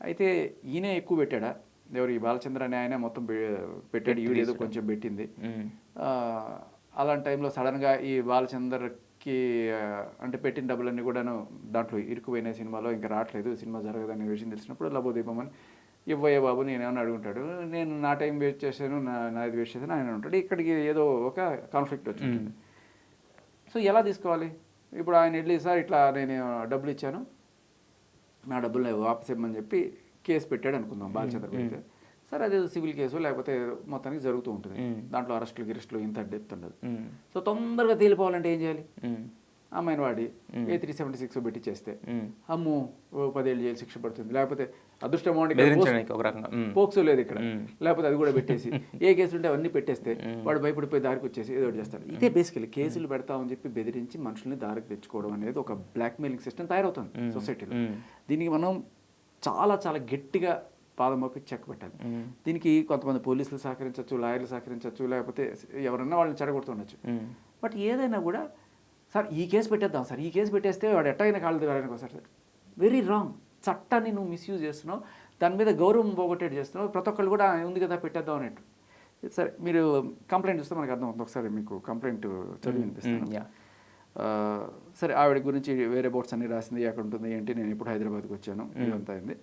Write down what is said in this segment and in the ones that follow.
అయితే ఈయనే ఎక్కువ పెట్టాడా? ఎవరు ఈ బాలచంద్ర అనే ఆయన మొత్తం పెట్టాడు. ఈవిడ ఏదో కొంచెం పెట్టింది. అలాంటి టైంలో సడన్గా ఈ బాలచందర్కి అంటే పెట్టిన డబ్బులన్నీ కూడాను దాంట్లో ఇరుకుపోయిన సినిమాలో ఇంకా రావట్లేదు. సినిమా జరగదనే విషయం తెలిసినప్పుడు లబోదీపం అని ఇవ్వయ్య బాబు నేనేమని అడుగుంటాడు? నేను నా టైం వేస్ట్ చేశాను నా నాది వేస్ట్ చేశాను ఆయన ఉంటాడు. ఇక్కడికి ఏదో ఒక కాన్ఫ్లిక్ట్ వచ్చింది సో ఎలా తీసుకోవాలి? ఇప్పుడు ఆయన వెళ్ళి సార్ ఇట్లా నేను డబ్బులు ఇచ్చాను. నా డబ్బులు వాపస్ ఇవ్వమని చెప్పి కేసు పెట్టాడు అనుకుందాం బాలచంద్ర పెడితే సరే అదే సివిల్ కేసు లేకపోతే మొత్తానికి జరుగుతూ ఉంటుంది. దాంట్లో అరెస్టులు గిరెస్టులు ఇంత డెప్త్ ఉండదు. సో తొందరగా తేలిపోవాలంటే ఏం చేయాలి. అమ్మాయిని వాడి ఏ త్రీ సెవెంటీ సిక్స్ పెట్టి చేస్తే. మ్మ్. అమ్ము పదేళ్ళు జైలు శిక్ష పడుతుంది. లేకపోతే అదృష్టం. పోక్సో లేదు ఇక్కడ. లేకపోతే అది కూడా పెట్టేసి. ఏ కేసులు ఉంటే అవన్నీ పెట్టేస్తే వాడు భయపడిపోయి దారికి వచ్చేసి ఏదో చేస్తాడు. ఇదే బేసికలీ కేసులు పెడతామని చెప్పి బెదిరించి మనుషుల్ని దారికి తెచ్చుకోవడం అనేది ఒక బ్లాక్ మెయిలింగ్ సిస్టమ్ తయారవుతుంది సొసైటీలో. దీనికి మనం చాలా చాలా గట్టిగా పాదం మోపి చెక్ పెట్టాలి. దీనికి కొంతమంది పోలీసులు సహకరించవచ్చు లాయర్లు సహకరించవచ్చు లేకపోతే ఎవరన్నా వాళ్ళని చెడగొడుతుండొచ్చు. బట్ ఏదైనా కూడా సార్ ఈ కేసు పెట్టేద్దాం సార్. ఈ కేసు పెట్టేస్తే వాడు ఎట్టయినా కాళ్ళు దిగడానికి వస్తాడు సార్. వెరీ రాంగ్ చట్టాన్ని నువ్వు మిస్యూజ్ చేస్తున్నావు. దాని మీద గౌరవం పోగొట్టేట్టు చేస్తున్నావు. ప్రతి ఒక్కళ్ళు కూడా "ఆ, ఉంది కదా పెట్టేద్దాం అన్నట్టు సరే మీరు కంప్లైంట్ చూస్తే మనకు అర్థం అవుతుంది ఒకసారి మీకు కంప్లైంట్ చదివి వినిపిస్తాను. యా ఆ, సరే ఆవిడ గురించి వేరే బోర్డ్స్ అన్ని రాసింది. ఎక్కడ ఉంటుంది ఏంటి? నేను ఇప్పుడు హైదరాబాద్కి వచ్చాను. ఇదంతా అయింది.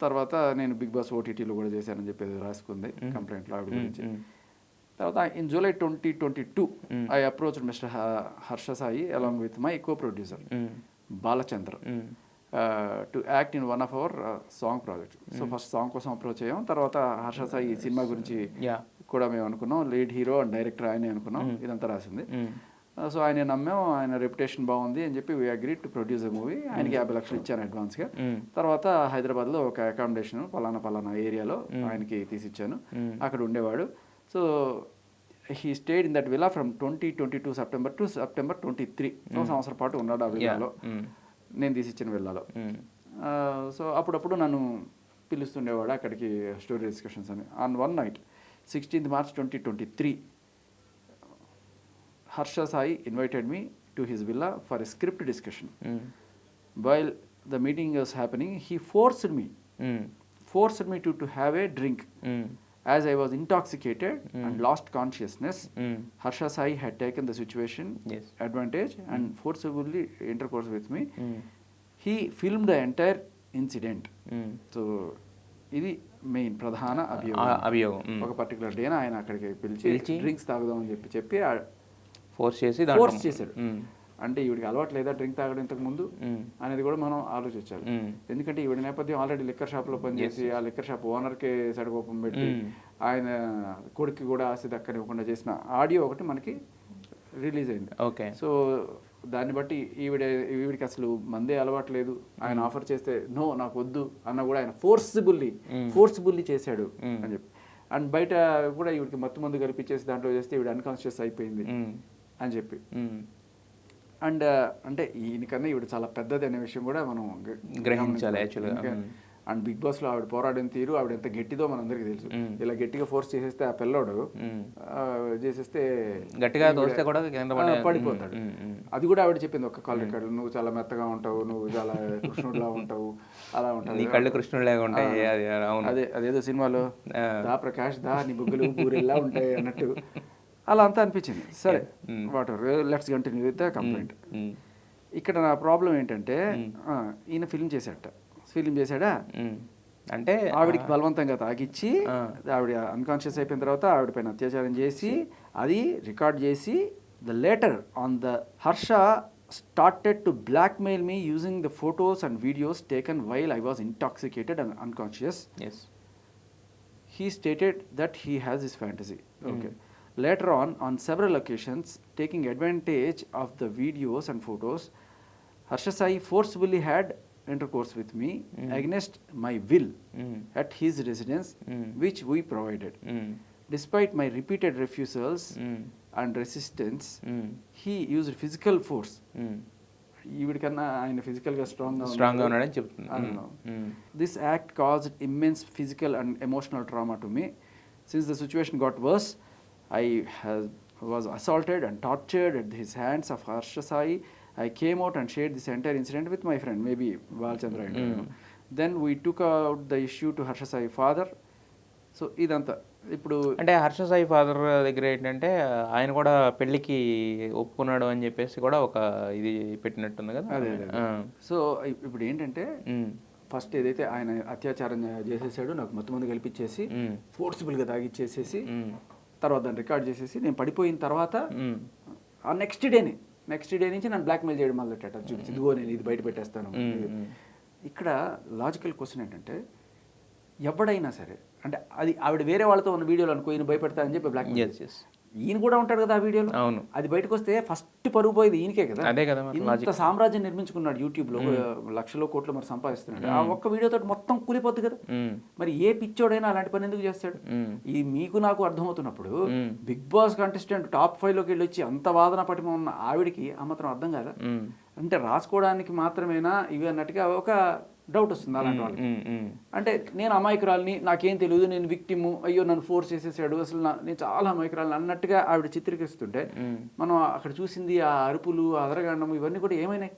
తర్వాత నేను బిగ్ బాస్ ఓటీటీలో కూడా చేశానని చెప్పేది రాసుకుంది కంప్లైంట్లో ఆవిడ గురించి. తర్వాత in July twenty twenty two I approach mister Harsha Sai along with my co producer. Balachandra. To act in one of our song project so first song కోసం అప్రోచ్ అయ్యాం. తర్వాత హర్ష సాయి సినిమా గురించి కూడా మేము అనుకున్నాం. లీడ్ హీరో అండ్ డైరెక్టర్ ఆయనే అనుకున్నాం. ఇదంతా రాసింది. సో ఆయన నమ్మాం. ఆయన రెప్యుటేషన్ బాగుంది అని చెప్పి we agree to produce movie ఆయనకి యాభై లక్షలు ఇచ్చాను అడ్వాన్స్గా. తర్వాత హైదరాబాద్లో ఒక అకామిడేషన్ పలానా పలానా ఏరియాలో ఆయనకి తీసిచ్చాను. అక్కడ ఉండేవాడు. So he stayed in that villa from twenty twenty two September to September twenty three సంవత్సరం పాటు ఉన్నాడు ఆ విల్లాలో మ్మ్. నేను తీసిచ్చిన విల్లాలో. సో అప్పుడప్పుడు నన్ను పిలుస్తుండేవాడు అక్కడికి స్టోరీ డిస్కషన్స్ అని. On one night sixteenth March twenty twenty three Harsha Sai invited me to his villa for a script discussion. While the meeting was happening he forced me. Forced me to to have a drink hmm. As I was intoxicated and lost consciousness hmm. Harsha Sai had taken the situation Yes. advantage and forcibly intercourse with me. మ్మ్. He filmed the entire incident. మ్మ్. So ఇది main ప్రధాన అభియోగం అభియోగం మ్మ్. ఒక particular డేన ఆయన అక్కడికి పిలిచి? డ్రింక్స్ తాగుదాం అని చెప్పి చెప్పి ఫోర్స్ చేసి ఫోర్స్ చేశాడు. అంటే ఈవిడికి అలవాటు లేదా డ్రింక్ తాగడం ఇంతకు ముందు. అనేది కూడా మనం ఆలోచించాలి. ఎందుకంటే ఈవిడ నేపథ్యం ఆల్రెడీ లిక్కర్ షాప్లో పనిచేసి ఆ లిక్కర్ షాప్ ఓనర్కే సడకోపం పెట్టి మ్మ్. ఆయన కొడుక్కి కూడా ఆస్తి దక్కనివ్వకుండా చేసిన ఆడియో ఒకటి మనకి రిలీజ్ అయింది ఓకే సో దాన్ని బట్టి ఈవిడ ఈవిడికి అసలు మందే అలవాటు లేదు ఆయన ఆఫర్ చేస్తే నో నాకు వద్దు అన్న కూడా ఆయన ఫోర్స్బుల్లీ ఫోర్స్బుల్లీ చేశాడు అని చెప్పి అండ్ బయట కూడా ఈవిడికి మత్తు మందు కలిపించేసి దాంట్లో చేస్తే ఈవిడ అన్కాన్షియస్ అయిపోయింది. అని చెప్పి. అండ్ అంటే ఈయనకన్నా ఈవిడ చాలా పెద్దది అనే విషయం కూడా మనం గ్రహించాలి గమనించాలి. actually గా. ఇంకా- అండ్ బిగ్ బాస్లో ఆవిడ పోరాడిన తీరు ఆవిడ ఎంత గట్టిదో మనందరికీ తెలుసు. ఇలా గట్టిగా ఫోర్స్ చేసేస్తే ఆ పిల్లోడు చేసేస్తే గట్టిగా తోస్తే కూడా పడిపోతాడు. అది కూడా ఆవిడ చెప్పింది ఒక కాల్ రికార్డు నువ్వు చాలా మెత్తగా ఉంటావు నువ్వు చాలా కృష్ణుడిలా ఉంటావు అలా ఉంటావు నీ కళ్ళు కృష్ణుడిలాగా ఉంటాయి అది అదేదో సినిమాలో. దా ప్రకాష్ దా నీ బుగ్గలు బూరెల్లా ఉంటాయి అన్నట్టు అలా అంతా అనిపించింది. సరే what let's continue with the complaint. ఇక్కడ నా ప్రాబ్లం ఏంటంటే ఆ, ఈయన ఫిల్మ్ చేశాడట. ఫిల్మ్ చేశాడా? మ్మ్. అంటే ఆవిడికి బలవంతంగా తాగిచ్చి. ఆవిడ అన్కాన్షియస్ అయిపోయిన తర్వాత ఆవిడ పైన అత్యాచారం చేసి అది రికార్డ్ చేసి the later on the Harsha started to blackmail me using the photos and videos taken while I was intoxicated and unconscious as he stated that he has his fantasy. Later on, on several occasions, taking advantage of the videos and photos, Harsha Sai forcibly had intercourse with me against my will మ్మ్. at his residence, Mm. which we provided. Despite my repeated refusals and resistance, he used physical force. ఈవిడికన్నా ఆయన ఫిజికల్గా స్ట్రాంగ్గా స్ట్రాంగ్గా ఉన్నాడని చెప్తుంది I don't know. మ్మ్. This act caused immense physical and emotional trauma to me. Since the I has, was assaulted and tortured at his hands of Harsha Sai I came out and share this entire incident with my friend maybe Balachandra then we took out the issue to Harsha Sai father so ఇదంతా ఇప్పుడు అంటే Harsha Sai father దగ్గర ఏంటంటే ఆయన కూడా పెళ్ళికి ఒప్పుకున్నాడు అని చెప్పేసి కూడా ఒక ఇది పెట్టినట్టుంది కదా అదే. సో ఇప్పుడు ఏంటంటే. ఫస్ట్ ఏదైతే ఆయన అత్యాచారం చేసేసాడో నాకు మొత్తం మంది కల్పించేసి. ఫోర్సిబుల్గా తాగిచ్చేసేసి. తర్వాత దాన్ని రికార్డ్ చేసేసి నేను పడిపోయిన తర్వాత. ఆ నెక్స్ట్ డేనే నెక్స్ట్ డే నుంచి నన్ను బ్లాక్మెయిల్ చేయడం మొదలెట్టాడు చూపించి ఇదిగో నేను ఇది బయట పెట్టేస్తాను. ఇక్కడ లాజికల్ క్వశ్చన్ ఏంటంటే ఎవడైనా సరే అంటే అది ఆవిడ వేరే వాళ్ళతో ఉన్న వీడియోలు అనుకో ఈయన భయపెడతా అని చెప్పి బ్లాక్ ఎస్ ఎస్ ఈయన కూడా ఉంటాడు కదా ఆ వీడియోలో? అవును. అది బయటకు వస్తే ఫస్ట్ పరుగు పోయేది ఈయనకే కదా? అదే కదా ఇంత సామ్రాజ్యం నిర్మించుకున్నాడు యూట్యూబ్లో లక్షలో కోట్లు మరి సంపాదిస్తున్నాడు. ఆ ఒక్క వీడియోతో మొత్తం కూలిపోద్ది కదా. మరి ఏ పిచ్చోడైనా అలాంటి పని ఎందుకు చేస్తాడు. ఇది మీకు నాకు అర్థమవుతున్నప్పుడు. బిగ్ బాస్ కంటెస్టెంట్ టాప్ ఫైవ్లోకి వెళ్ళి వచ్చి అంత వాదన పటిమ ఉన్న ఆవిడికి ఆ మాత్రం అర్థం కాదా. అంటే రాసుకోవడానికి మాత్రమేనా? ఇవి అన్నట్టుగా ఒక డౌట్ వస్తుంది అలాంటి వాళ్ళకి. అంటే నేను అమాయకురాల్ని నాకేం తెలియదు నేను విక్టిము అయ్యో నన్ను ఫోర్స్ చేసేసాడు అసలు నేను చాలా అమాయకురాలని అన్నట్టుగా ఆవిడ చిత్రీకరిస్తుంటే. మనం అక్కడ చూసింది ఆ అరుపులు ఆ అదరగండం ఇవన్నీ కూడా ఏమైనాయి